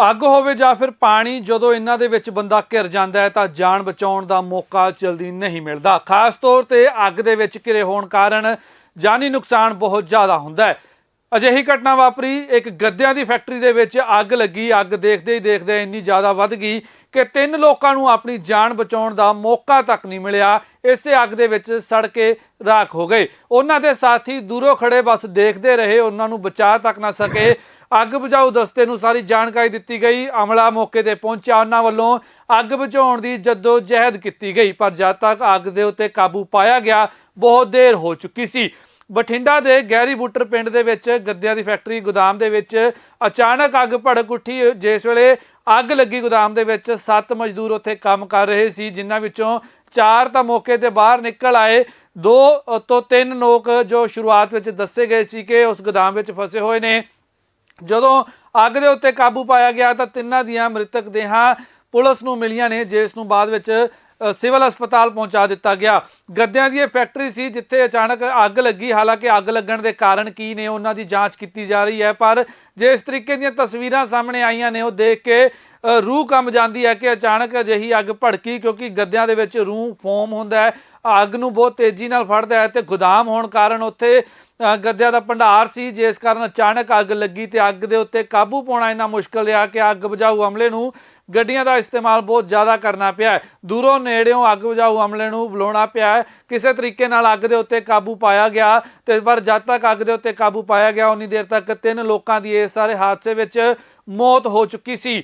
ਅੱਗ ਹੋਵੇ ਜਾਂ ਫਿਰ ਪਾਣੀ ਜਦੋਂ ਇਹਨਾਂ ਦੇ ਵਿੱਚ ਬੰਦਾ ਘਿਰ ਜਾਂਦਾ ਹੈ ਤਾਂ ਜਾਨ ਬਚਾਉਣ ਦਾ ਮੌਕਾ ਜਲਦੀ ਨਹੀਂ ਮਿਲਦਾ। ਖਾਸ ਤੌਰ ਤੇ ਅੱਗ ਦੇ ਵਿੱਚ ਘਿਰੇ ਹੋਣ ਕਾਰਨ ਜਾਨੀ ਨੁਕਸਾਨ ਬਹੁਤ ਜ਼ਿਆਦਾ ਹੁੰਦਾ ਹੈ। ਅਜਿਹੀ ਘਟਨਾ ਵਾਪਰੀ, ਇੱਕ ਗੱਦਿਆਂ ਦੀ ਫੈਕਟਰੀ ਦੇ ਵਿੱਚ ਅੱਗ ਲੱਗੀ, ਅੱਗ ਦੇਖਦੇ ਹੀ ਦੇਖਦੇ ਇੰਨੀ ਜ਼ਿਆਦਾ ਵੱਧ ਗਈ ਕਿ ਤਿੰਨ ਲੋਕਾਂ ਨੂੰ ਆਪਣੀ ਜਾਨ ਬਚਾਉਣ ਦਾ ਮੌਕਾ ਤੱਕ ਨਹੀਂ ਮਿਲਿਆ। ਇਸੇ ਅੱਗ ਦੇ ਵਿੱਚ ਸੜ ਕੇ ਰਾਖ ਹੋ ਗਏ। ਉਹਨਾਂ ਦੇ ਸਾਥੀ ਦੂਰੋਂ ਖੜੇ ਬਸ ਦੇਖਦੇ ਰਹੇ, ਉਹਨਾਂ ਨੂੰ ਬਚਾ ਤੱਕ ਨਾ ਸਕੇ। ਅੱਗ ਬੁਝਾਊ ਦਸਤੇ ਨੂੰ ਸਾਰੀ ਜਾਣਕਾਰੀ ਦਿੱਤੀ ਗਈ। ਅਮਲਾ ਮੌਕੇ ਤੇ ਪਹੁੰਚਿਆ। ਉਹਨਾਂ ਵੱਲੋਂ ਅੱਗ ਬੁਝਾਉਣ ਦੀ ਜੱਦੋ ਜਹਿਦ ਕੀਤੀ ਗਈ, ਪਰ ਜਦ ਤੱਕ ਅੱਗ ਦੇ ਉੱਤੇ ਕਾਬੂ ਪਾਇਆ ਗਿਆ, ਬਹੁਤ ਦੇਰ ਹੋ ਚੁੱਕੀ ਸੀ। ਬਠਿੰਡਾ ਦੇ ਗਹਿਰੀ ਬੁੱਟਰ ਪਿੰਡ ਦੇ ਵਿੱਚ ਗੱਦਿਆਂ ਦੀ ਫੈਕਟਰੀ ਗੋਦਾਮ ਦੇ ਵਿੱਚ ਅਚਾਨਕ ਅੱਗ ਭੜਕ ਉੱਠੀ। ਜਿਸ ਵੇਲੇ ਅੱਗ ਲੱਗੀ ਗੋਦਾਮ ਦੇ ਵਿੱਚ 7 ਮਜ਼ਦੂਰ ਉੱਥੇ ਕੰਮ ਕਰ ਰਹੇ ਸੀ, ਜਿਨ੍ਹਾਂ ਵਿੱਚੋਂ 4 ਤਾਂ ਮੌਕੇ ਤੇ ਬਾਹਰ ਨਿਕਲ ਆਏ। ਦੋ ਤੋਂ ਤਿੰਨ ਲੋਕ ਜੋ ਸ਼ੁਰੂਆਤ ਵਿੱਚ ਦੱਸੇ ਗਏ ਸੀ ਕਿ ਉਸ ਗੋਦਾਮ ਵਿੱਚ ਫਸੇ ਹੋਏ ਨੇ। ਜਦੋਂ ਅੱਗ ਦੇ ਉੱਤੇ ਕਾਬੂ ਪਾਇਆ ਗਿਆ ਤਾਂ ਤਿੰਨਾਂ ਦੀਆਂ ਮ੍ਰਿਤਕ ਦੇਹਾਂ ਪੁਲਿਸ ਨੂੰ ਮਿਲੀਆਂ ਨੇ। ਜਿਸ ਨੂੰ ਬਾਅਦ ਵਿੱਚ ਸਿਵਲ ਹਸਪਤਾਲ ਪਹੁੰਚਾ ਦਿੱਤਾ ਗਿਆ। ਗੱਦਿਆਂ ਦੀ ਇਹ ਫੈਕਟਰੀ ਸੀ ਜਿੱਥੇ ਅਚਾਨਕ ਅੱਗ ਲੱਗੀ। ਹਾਲਾਂਕਿ ਅੱਗ ਲੱਗਣ ਦੇ ਕਾਰਨ ਕੀ ਨੇ ਉਹਨਾਂ ਦੀ ਜਾਂਚ ਕੀਤੀ ਜਾ ਰਹੀ ਹੈ, ਪਰ ਜੇ ਇਸ ਤਰੀਕੇ ਦੀਆਂ ਤਸਵੀਰਾਂ ਸਾਹਮਣੇ ਆਈਆਂ ਨੇ, ਉਹ ਦੇਖ ਕੇ ਰੂਹ ਕੰਮ ਜਾਂਦੀ ਹੈ ਕਿ ਅਚਾਨਕ ਅਜਿਹੀ ਅੱਗ ਭੜਕੀ, ਕਿਉਂਕਿ ਗੱਦਿਆਂ ਦੇ ਵਿੱਚ ਰੂਹ ਫੋਮ ਹੁੰਦਾ ਹੈ। ਅੱਗ ਨੂੰ ਬਹੁਤ ਤੇਜ਼ੀ ਨਾਲ ਫੜਦਾ ਹੈ ਤੇ ਗੋਦਾਮ ਹੋਣ ਕਾਰਨ ਉੱਥੇ ਗੱਦਿਆਂ ਦਾ ਭੰਡਾਰ ਸੀ, ਜਿਸ ਕਾਰਨ ਅਚਾਨਕ ਅੱਗ ਲੱਗੀ ਤੇ ਅੱਗ ਦੇ ਉੱਤੇ ਕਾਬੂ ਪਾਉਣਾ ਇੰਨਾ ਮੁਸ਼ਕਲ ਰਿਹਾ ਕਿ ਅੱਗ ਬੁਝਾਊ ਅਮਲੇ ਨੂੰ ਗੱਡੀਆਂ ਦਾ ਇਸਤੇਮਾਲ ਬਹੁਤ ਜ਼ਿਆਦਾ ਕਰਨਾ ਪਿਆ ਹੈ। ਦੂਰੋਂ ਨੇੜਿਓਂ ਅੱਗ ਬੁਝਾਊ ਅਮਲੇ ਨੂੰ ਬੁਲਾਉਣਾ ਪਿਆ ਹੈ। ਕਿਸੇ ਤਰੀਕੇ ਨਾਲ ਅੱਗ ਦੇ ਉੱਤੇ ਕਾਬੂ ਪਾਇਆ ਗਿਆ ਤੇ ਪਰ ਜਦ ਤੱਕ ਅੱਗ ਦੇ ਉੱਤੇ ਕਾਬੂ ਪਾਇਆ ਗਿਆ, ਉਨੀ ਦੇਰ ਤੱਕ ਤਿੰਨ ਲੋਕਾਂ ਦੀ ਇਸ ਸਾਰੇ ਹਾਦਸੇ ਵਿੱਚ ਮੌਤ ਹੋ ਚੁੱਕੀ ਸੀ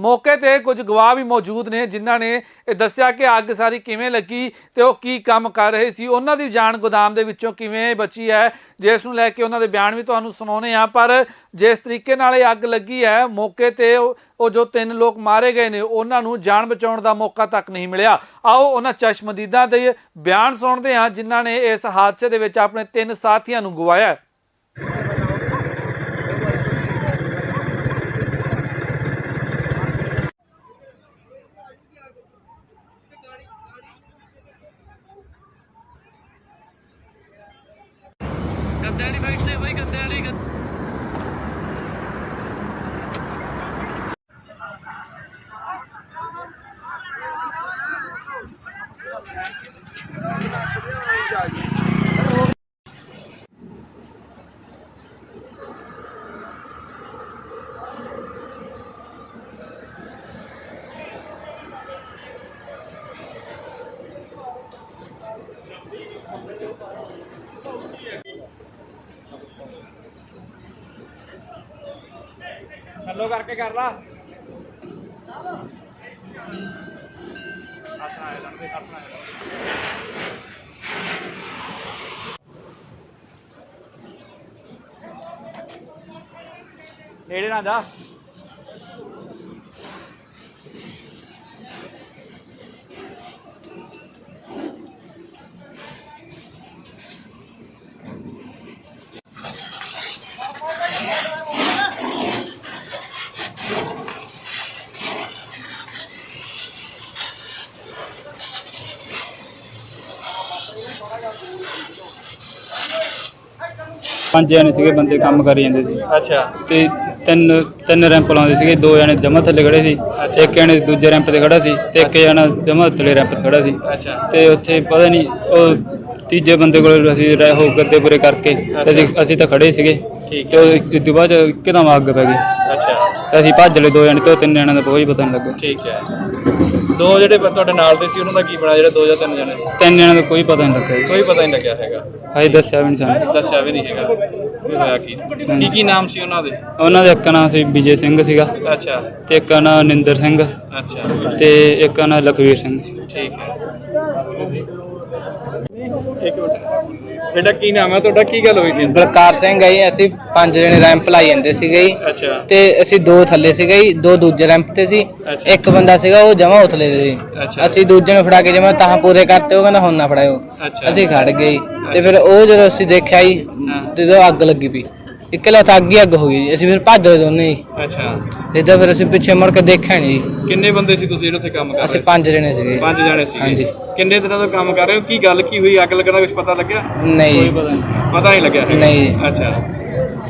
ਮੌਕੇ ਤੇ ਕੁਝ ਗਵਾਹ ਵੀ ਮੌਜੂਦ ਨੇ, ਜਿਨ੍ਹਾਂ ਨੇ ਇਹ ਦੱਸਿਆ ਕਿ ਅੱਗ ਸਾਰੀ ਕਿਵੇਂ ਲੱਗੀ ਤੇ ਉਹ ਕੀ ਕੰਮ ਕਰ ਰਹੇ ਸੀ। ਉਹਨਾਂ ਦੀ ਜਾਨ ਗੋਦਾਮ ਦੇ ਵਿੱਚੋਂ ਕਿਵੇਂ ਬਚੀ ਹੈ ਜਿਸ ਨੂੰ ਲੈ ਕੇ ਉਹਨਾਂ ਦੇ ਬਿਆਨ ਵੀ ਤੁਹਾਨੂੰ ਸੁਣਾਉਣੇ ਆ ਪਰ ਜਿਸ ਤਰੀਕੇ ਨਾਲ ਇਹ ਅੱਗ ਲੱਗੀ ਹੈ, ਮੌਕੇ ਤੇ ਉਹ ਉਹ ਜੋ ਤਿੰਨ ਲੋਕ ਮਾਰੇ ਗਏ ਨੇ, ਉਹਨਾਂ ਨੂੰ ਜਾਨ ਬਚਾਉਣ ਦਾ ਮੌਕਾ ਤੱਕ ਨਹੀਂ ਮਿਲਿਆ। ਆਓ ਉਹਨਾਂ ਚਸ਼ਮਦੀਦਾਂ ਦੇ ਬਿਆਨ ਸੁਣਦੇ ਹਾਂ, ਜਿਨ੍ਹਾਂ ਨੇ ਇਸ ਹਾਦਸੇ ਦੇ ਵਿੱਚ ਆਪਣੇ ਤਿੰਨ ਸਾਥੀਆਂ ਨੂੰ ਗਵਾਇਆ ਹੈ। ਗੱਦੇ ਵਾਲੀ ਬਾਈਕ ਤੇ ਬਈ ਗੱਦੇ ਵਾਲੀ ਹੈਲੋ ਕਰਕੇ ਕਰ ਲਾ ਨੇੜੇ ਨਾ ਦਾ ਪੰਜ ਜਣੇ ਸੀਗੇ ਬੰਦੇ ਕੰਮ ਕਰੀ ਜਾਂਦੇ ਸੀ। ਅੱਛਾ। ਤੇ ਤਿੰਨ ਤਿੰਨ ਰੈਂਪ ਲਾਉਂਦੇ ਸੀਗੇ ਦੋ ਜਣੇ ਜਮਾ ਥੱਲੇ ਖੜੇ ਸੀ ਇੱਕ ਜਣੇ ਦੂਜੇ ਰੈਂਪ ਤੇ ਖੜਾ ਸੀ ਤੇ ਇੱਕ ਜਣਾ ਜਮਾ ਥੱਲੇ ਰੈਂਪ ਤੇ ਖੜਾ ਸੀ। ਤੇ ਉੱਥੇ ਪਤਾ ਨਹੀਂ ਉਹ ਤੀਜੇ ਬੰਦੇ ਕੋਲ ਅਸੀਂ ਰਹਿ ਹੋ ਗੱਦੇ ਪੂਰੇ ਕਰਕੇ ਤੇ ਅਸੀਂ- ਅਸੀਂ ਤਾਂ ਖੜੇ ਸੀਗੇ ਤੇ ਉਹ ਇੱਕ ਤੋਂ ਬਾਅਦ ਚ ਇੱਕਦਮ ਅੱਗ ਪੈ ਗਈ। ਅੱਛਾ। ਤੇ ਅਸੀਂ ਭੱਜ ਲਏ ਦੋ ਜਣੇ ਤੇ ਉਹ ਤਿੰਨ ਜਣਿਆਂ ਦਾ ਕੋਈ ਪਤਾ ਨਹੀਂ ਲੱਗਾ ਠੀਕ ਹੈ। ਦੋ ਜਿਹੜੇ ਤੁਹਾਡੇ ਨਾਲ ਦੇ ਸੀ ਉਹਨਾਂ ਦਾ ਕੀ ਬਣਾ ਜਿਹੜੇ ਦੋ ਜਾਂ ਤਿੰਨ ਜਣੇ? ਤਿੰਨ ਜਣਿਆਂ ਦਾ ਕੋਈ ਪਤਾ ਨਹੀਂ ਲੱਗਾ ਜੀ। ਕੋਈ ਪਤਾ ਨਹੀਂ ਲੱਗਿਆ ਹੈਗਾ। ਅਸੀਂ ਦੱਸਿਆ ਵੀ ਨਹੀਂ ਸਾਨੂੰ। ਦੱਸਿਆ ਵੀ ਨਹੀਂ ਹੈਗਾ। ਹੋਇਆ ਕੀ? ਕੀ ਕੀ ਨਾਮ ਸੀ ਉਹਨਾਂ ਦੇ? ਉਹਨਾਂ ਦਾ ਇੱਕ ਨਾਂ ਸੀ ਵਿਜੇ ਸਿੰਘ ਸੀਗਾ ਅੱਛਾ। ਤੇ ਇੱਕ ਨਾਂ ਨਿੰਦਰ ਸਿੰਘ। ਅੱਛਾ। ਤੇ ਇੱਕ ਨਾਂ ਲਖਵੀਰ ਸਿੰਘ ਸੀ। ਠੀਕ ਹੈ। ਇੱਕ ਮਿੰਟ। ਬੇਟਾ ਕੀ ਨਾਮ ਹੈ? ਤੁਹਾਡਾ ਕੀ ਗੱਲ ਹੋਈ ਸੀ? ਬਲਕਾਰ ਸਿੰਘ ਜੀ ਅਸੀਂ ਪੰਜ ਜਣੇ ਰੈਂਪ ਲਾਈ ਜਾਂਦੇ ਸੀਗੇ ਜੀ। ਅੱਛਾ। ਤੇ ਅਸੀਂ ਦੋ ਥੱਲੇ ਸੀਗੇ ਜੀ ਦੋ ਦੂਜੇ ਰੈਂਪ ਤੇ ਸੀ। ਅੱਛਾ। ਇੱਕ ਬੰਦਾ ਸੀਗਾ ਉਹ ਜਮਾ ਉਥਲੇ ਸੀ। ਅੱਛਾ। ਅਸੀਂ ਦੂਜੇ ਨੂੰ ਫੜਾ ਕੇ ਜਮਾ ਤਾਂ ਪੂਰੇ ਕਰਤੇ ਉਹ ਕਹਿੰਦਾ ਹੁਣ ਨਾ ਫੜਾਇਓ। ਅੱਛਾ। ਅਸੀਂ ਖੜ ਗਏ ਜੀ। ਤੇ ਫਿਰ ਉਹ ਜਦੋਂ ਅਸੀਂ ਦੇਖਿਆ ਜੀ ਹਾਂ। ਤੇ ਜਦੋਂ ਅੱਗ ਲੱਗੀ ਪਈ। ਇਕੱਲਾ ਤਾਂ ਅੱਗ ਹੀ ਅੱਗ ਹੋ ਗਈ ਜੀ। ਅਸੀਂ ਫਿਰ ਭੱਜ ਗਏ ਦੋਨੇ ਜੀ। ਅੱਛਾ। ਜਿੱਦਾਂ ਫਿਰ ਅਸੀਂ ਪਿੱਛੇ ਮੁੜ ਕੇ ਦੇਖਿਆ ਨਹੀਂ ਜੀ। ਕਿੰਨੇ ਬੰਦੇ ਸੀ ਤੁਸੀਂ ਜਿਹੜੇ ਉੱਥੇ ਕੰਮ ਕਰ ਅਸੀਂ ਰਹੇ ਪੰਜ ਜਣੇ ਸੀਗੇ। ਸੀ? ਪੰਜ ਜਣੇ ਸੀ ਹਾਂਜੀ। ਕਿੰਨੇ ਦਿਨਾਂ ਤੋਂ ਕੰਮ ਕਰ ਰਹੇ ਹੋ? ਕੀ ਗੱਲ ਕੀ ਹੋਈ? ਅੱਗ ਲੱਗਣ ਦਾ ਕੁਝ ਪਤਾ ਲੱਗਿਆ? ਨਹੀਂ। ਜੀ, ਪਤਾ ਨਹੀਂ। ਲੱਗਿਆ। ਹੈਗਾ? ਨਹੀਂ। ਅੱਛਾ।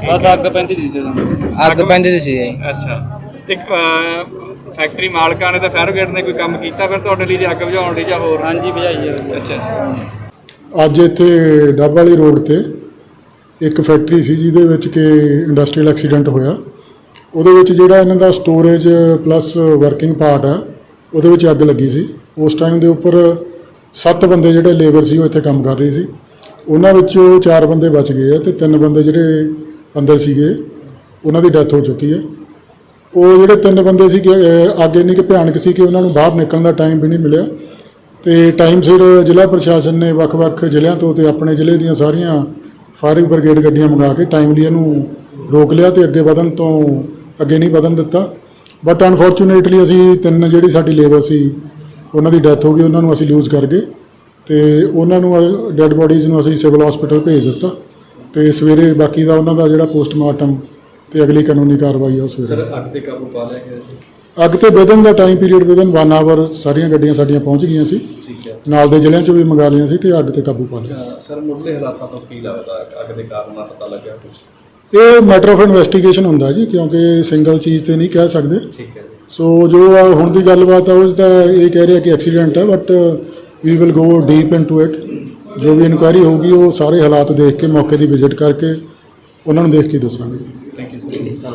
ਬਸ ਅੱਗ ਪੈਂਦੀ ਸੀ ਜਦੋਂ। ਅੱਗ ਪੈਂਦੀ ਸੀ ਜੀ। ਅੱਛਾ। ਤੇ ਅਹ, ਫੈਕਟਰੀ ਮਾਲਕਾਂ ਨੇ ਤਾਂ ਫਾਇਰ ਬ੍ਰਿਗੇਡ ਨੇ ਕੋਈ ਕੰਮ ਕੀਤਾ ਫਿਰ ਤੁਹਾਡੇ ਲਈ ਜੇ ਅੱਗ ਬੁਝਾਉਣ ਲਈ ਜਾਂ ਹੋਰ? ਹਾਂਜੀ ਭਜਾਈ ਅੱਛਾ। ਅੱਜ ਇੱਥੇ ਡੱਬ ਵਾਲੀ ਰੋਡ ਤੇ ਇੱਕ ਫੈਕਟਰੀ ਸੀ ਜਿਹਦੇ ਵਿੱਚ ਕਿ ਇੰਡਸਟਰੀਅਲ ਐਕਸੀਡੈਂਟ ਹੋਇਆ। ਉਹਦੇ ਵਿੱਚ ਜਿਹੜਾ ਇਹਨਾਂ ਦਾ ਸਟੋਰੇਜ ਪਲੱਸ ਵਰਕਿੰਗ ਪਾਰਟ ਆ, ਉਹਦੇ ਵਿੱਚ ਅੱਗ ਲੱਗੀ ਸੀ। ਉਸ ਟਾਈਮ ਦੇ ਉੱਪਰ ਸੱਤ ਬੰਦੇ ਜਿਹੜੇ ਲੇਬਰ ਸੀ, ਉਹ ਇੱਥੇ ਕੰਮ ਕਰ ਰਹੇ ਸੀ। ਉਹਨਾਂ ਵਿੱਚੋਂ ਚਾਰ ਬੰਦੇ ਬਚ ਗਏ ਆ ਤੇ ਤਿੰਨ ਬੰਦੇ ਜਿਹੜੇ ਅੰਦਰ ਸੀਗੇ, ਉਹਨਾਂ ਦੀ ਡੈਥ ਹੋ ਚੁੱਕੀ ਹੈ ਉਹ ਜਿਹੜੇ ਤਿੰਨ ਬੰਦੇ ਸੀ ਅੱਗ ਇੰਨੀ ਕਿ ਭਿਆਨਕ ਸੀ ਕਿ ਉਹਨਾਂ ਨੂੰ ਬਾਹਰ ਨਿਕਲਣ ਦਾ ਟਾਈਮ ਵੀ ਨਹੀਂ ਮਿਲਿਆ। ਤੇ ਟਾਈਮ ਸਿਰ ਜ਼ਿਲ੍ਹਾ ਪ੍ਰਸ਼ਾਸਨ ਨੇ ਵੱਖ-ਵੱਖ ਜ਼ਿਲ੍ਹਿਆਂ ਤੋਂ ਤੇ ਆਪਣੇ ਜ਼ਿਲ੍ਹੇ ਦੀਆਂ ਸਾਰੀਆਂ ਫਾਇਰਿੰਗ ਬ੍ਰਿਗੇਡ ਗੱਡੀਆਂ ਮੰਗਾ ਕੇ ਟਾਈਮਲੀ ਇਹਨੂੰ ਰੋਕ ਲਿਆ ਤੇ ਅੱਗੇ ਵਧਣ ਤੋਂ ਅੱਗੇ ਨਹੀਂ ਵਧਣ ਦਿੱਤਾ। ਬਟ ਅਨਫੋਰਚੂਨੇਟਲੀ ਅਸੀਂ ਤਿੰਨ ਜਿਹੜੀ ਸਾਡੀ ਲੇਬਰ ਸੀ, ਉਹਨਾਂ ਦੀ ਡੈਥ ਹੋ ਗਈ, ਉਹਨਾਂ ਨੂੰ ਅਸੀਂ ਲੂਜ਼ ਕਰ ਗਏ ਤੇ ਉਹਨਾਂ ਨੂੰ ਡੈੱਡ ਬੋਡੀਜ਼ ਨੂੰ ਅਸੀਂ ਸਿਵਲ ਹਸਪੀਟਲ ਭੇਜ ਦਿੱਤਾ ਤੇ ਸਵੇਰੇ ਬਾਕੀ ਦਾ ਉਹਨਾਂ ਦਾ ਜਿਹੜਾ ਪੋਸਟਮਾਰਟਮ ਤੇ ਅਗਲੀ ਕਾਨੂੰਨੀ ਕਾਰਵਾਈ ਆ ਉਹ ਸਵੇਰੇ। ਅੱਗ ਤੇ ਕਾਬੂ ਪਾ ਲਿਆ ਗਿਆ ਅੱਗ ਤੇ ਵਿਦਨ ਦਾ ਟਾਈਮ ਪੀਰੀਅਡ ਵਿਦਨ 1 ਆਵਰ ਸਾਰੀਆਂ ਗੱਡੀਆਂ ਸਾਡੀਆਂ ਪਹੁੰਚ ਗਈਆਂ ਸੀ। ਠੀਕ ਹੈ। ਨਾਲ ਦੇ ਜ਼ਿਲ੍ਹਿਆਂ ਚੋਂ ਵੀ ਮੰਗਾ ਲਈਆਂ ਸੀ ਤੇ ਅੱਗ ਤੇ ਕਾਬੂ ਪਾ ਲਿਆ। ਸਰ ਮੁੱਢਲੇ ਹਾਲਾਤਾਂ ਤੋਂ ਕੀ ਲੱਗਦਾ ਅੱਗ ਦੇ ਕਾਰਨ ਦਾ ਪਤਾ ਲੱਗਿਆ ਕੁਝ ਇਹ ਮੈਟਰ ਆਫ ਇਨਵੈਸਟੀਗੇਸ਼ਨ ਹੁੰਦਾ ਜੀ ਕਿਉਂਕਿ ਸਿੰਗਲ ਚੀਜ਼ ਤੇ ਨਹੀਂ ਕਹਿ ਸਕਦੇ। ਠੀਕ ਹੈ ਜੀ। ਸੋ ਜੋ ਆ ਹੁਣ ਦੀ ਗੱਲਬਾਤ ਆ ਉਹ ਤਾਂ ਇਹ ਕਹਿ ਰਿਹਾ ਕਿ ਐਕਸੀਡੈਂਟ ਹੈ but we will go deep into it ਜੋ ਵੀ ਇਨਕੁਆਇਰੀ ਹੋਊਗੀ ਉਹ ਸਾਰੇ ਹਾਲਾਤ ਦੇਖ ਕੇ ਮੌਕੇ ਦੀ ਵਿਜ਼ਿਟ ਕਰਕੇ ਉਹਨਾਂ ਨੂੰ ਦੇਖ ਕੇ ਦੱਸਾਂਗੇ ਥੈਂਕ ਯੂ ਸਰ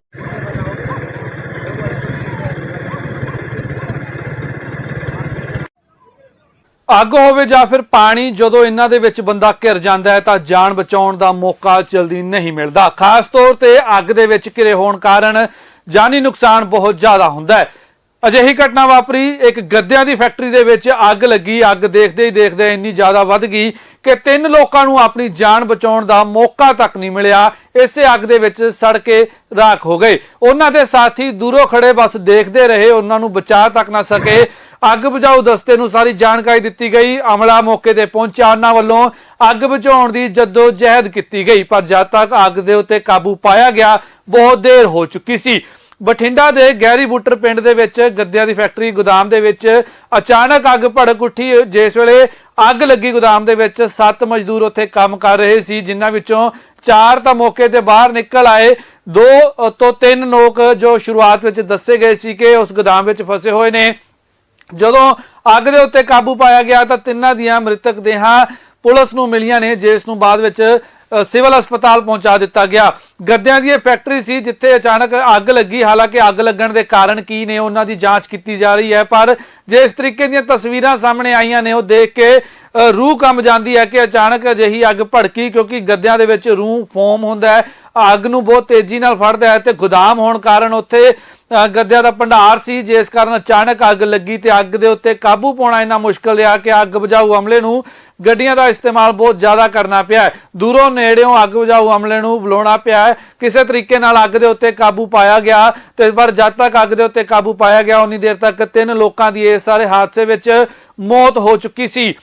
ਅੱਗ ਹੋਵੇ ਜਾਂ ਫਿਰ ਪਾਣੀ ਜਦੋਂ ਇਹਨਾਂ ਦੇ ਵਿੱਚ ਬੰਦਾ ਘਿਰ ਜਾਂਦਾ ਹੈ ਤਾਂ ਜਾਨ ਬਚਾਉਣ ਦਾ ਮੌਕਾ ਜਲਦੀ ਨਹੀਂ ਮਿਲਦਾ। ਖਾਸ ਤੌਰ ਤੇ ਅੱਗ ਦੇ ਵਿੱਚ ਘਿਰੇ ਹੋਣ ਕਾਰਨ ਜਾਨੀ ਨੁਕਸਾਨ ਬਹੁਤ ਜ਼ਿਆਦਾ ਹੁੰਦਾ ਹੈ। ਅਜਿਹੀ ਘਟਨਾ ਵਾਪਰੀ, ਇੱਕ ਗੱਦਿਆਂ ਦੀ ਫੈਕਟਰੀ ਦੇ ਵਿੱਚ ਅੱਗ ਲੱਗੀ। ਅੱਗ ਦੇਖਦੇ ਹੀ ਦੇਖਦੇ ਇੰਨੀ ਜ਼ਿਆਦਾ ਵੱਧ ਗਈ ਕਿ ਤਿੰਨ ਲੋਕਾਂ ਨੂੰ ਆਪਣੀ ਜਾਨ ਬਚਾਉਣ ਦਾ ਮੌਕਾ ਤੱਕ ਨਹੀਂ ਮਿਲਿਆ। ਇਸੇ ਅੱਗ ਦੇ ਵਿੱਚ ਸੜ ਕੇ ਰਾਖ ਹੋ ਗਏ। ਉਹਨਾਂ ਦੇ ਸਾਥੀ ਦੂਰੋਂ ਖੜੇ ਬਸ ਦੇਖਦੇ ਰਹੇ। ਉਹਨਾਂ ਨੂੰ ਬਚਾ ਤੱਕ ਨਾ ਸਕੇ। ਅੱਗ ਬੁਝਾਊ ਦਸਤੇ ਨੂੰ ਸਾਰੀ ਜਾਣਕਾਰੀ ਦਿੱਤੀ ਗਈ। ਅਮਲਾ ਮੌਕੇ ਤੇ ਪਹੁੰਚਿਆ। ਉਹਨਾਂ ਵੱਲੋਂ ਅੱਗ ਬੁਝਾਉਣ ਦੀ ਜੱਦੋ ਜਹਿਦ ਕੀਤੀ ਗਈ, ਪਰ ਜਦ ਤੱਕ ਅੱਗ ਦੇ ਉੱਤੇ ਕਾਬੂ ਪਾਇਆ ਗਿਆ, ਬਹੁਤ ਦੇਰ ਹੋ ਚੁੱਕੀ ਸੀ। ਬਠਿੰਡਾ ਦੇ ਗਹਿਰੀ ਬੁੱਟਰ ਪਿੰਡ ਦੇ ਵਿੱਚ ਗੱਦਿਆਂ ਦੀ ਫੈਕਟਰੀ ਗੋਦਾਮ ਦੇ ਵਿੱਚ ਅਚਾਨਕ ਅੱਗ ਭੜਕ ਉੱਠੀ। ਜਿਸ ਵੇਲੇ ਅੱਗ ਲੱਗੀ ਗੋਦਾਮ ਦੇ ਵਿੱਚ 7 ਮਜ਼ਦੂਰ ਉੱਥੇ ਕੰਮ ਕਰ ਰਹੇ ਸੀ, ਜਿਨ੍ਹਾਂ ਵਿੱਚੋਂ 4 ਤਾਂ ਮੌਕੇ ਤੇ ਬਾਹਰ ਨਿਕਲ ਆਏ। ਦੋ ਤੋਂ ਤਿੰਨ ਲੋਕ ਜੋ ਸ਼ੁਰੂਆਤ ਵਿੱਚ ਦੱਸੇ ਗਏ ਸੀ ਕਿ ਉਸ ਗੋਦਾਮ ਵਿੱਚ ਫਸੇ ਹੋਏ ਨੇ। ਜਦੋਂ ਅੱਗ ਦੇ ਉੱਤੇ ਕਾਬੂ ਪਾਇਆ ਗਿਆ ਤਾਂ ਤਿੰਨਾਂ ਦੀਆਂ ਮ੍ਰਿਤਕ ਦੇਹਾਂ ਪੁਲਿਸ ਨੂੰ ਮਿਲੀਆਂ ਨੇ, ਜਿਸ ਨੂੰ ਬਾਅਦ ਵਿੱਚ ਸਿਵਲ ਹਸਪਤਾਲ ਪਹੁੰਚਾ ਦਿੱਤਾ ਗਿਆ। ਗੱਦਿਆਂ ਦੀ ਇਹ ਫੈਕਟਰੀ ਸੀ ਜਿੱਥੇ ਅਚਾਨਕ ਅੱਗ ਲੱਗੀ। ਹਾਲਾਂਕਿ ਅੱਗ ਲੱਗਣ ਦੇ ਕਾਰਨ ਕੀ ਨੇ, ਉਹਨਾਂ ਦੀ ਜਾਂਚ ਕੀਤੀ ਜਾ ਰਹੀ ਹੈ, ਪਰ ਜੇ ਇਸ ਤਰੀਕੇ ਦੀਆਂ ਤਸਵੀਰਾਂ ਸਾਹਮਣੇ ਆਈਆਂ ਨੇ, ਉਹ ਦੇਖ ਕੇ ਰੂਹ ਕੰਬ ਜਾਂਦੀ ਹੈ ਕਿ ਅਚਾਨਕ ਅਜਿਹੀ ਅੱਗ ਭੜਕੀ, ਕਿਉਂਕਿ ਗੱਦਿਆਂ ਦੇ ਵਿੱਚ ਰੂਹ ਫੋਮ ਹੁੰਦਾ ਹੈ। ਅੱਗ ਨੂੰ ਬਹੁਤ ਤੇਜ਼ੀ ਨਾਲ ਫੜਦਾ ਹੈ ਤੇ ਗੋਦਾਮ ਹੋਣ ਕਾਰਨ ਉੱਥੇ ਗੱਦਿਆਂ ਦਾ ਭੰਡਾਰ ਸੀ, ਜਿਸ ਕਾਰਨ ਅਚਾਨਕ ਅੱਗ ਲੱਗੀ ਤੇ ਅੱਗ ਦੇ ਉੱਤੇ ਕਾਬੂ ਪਾਉਣਾ ਇੰਨਾ ਮੁਸ਼ਕਲ ਰਿਹਾ ਕਿ ਅੱਗ ਬੁਝਾਊ ਅਮਲੇ ਨੂੰ ਗੱਡੀਆਂ ਦਾ ਇਸਤੇਮਾਲ ਬਹੁਤ ਜ਼ਿਆਦਾ ਕਰਨਾ ਪਿਆ ਦੂਰੋਂ ਨੇੜਿਓਂ ਅੱਗ ਬੁਝਾਊ ਅਮਲੇ ਨੂੰ ਬੁਲਾਉਣਾ ਪਿਆ ਕਿਸੇ ਤਰੀਕੇ ਨਾਲ ਅੱਗ ਦੇ ਉੱਤੇ ਕਾਬੂ ਪਾਇਆ ਗਿਆ ਤੇ ਪਰ ਜਦ ਤੱਕ ਅੱਗ ਦੇ ਉੱਤੇ ਕਾਬੂ ਪਾਇਆ ਗਿਆ, ਉਨੀ ਦੇਰ ਤੱਕ ਤਿੰਨ ਲੋਕਾਂ ਦੀ ਇਸ ਸਾਰੇ ਹਾਦਸੇ ਵਿੱਚ ਮੌਤ ਹੋ ਚੁੱਕੀ ਸੀ।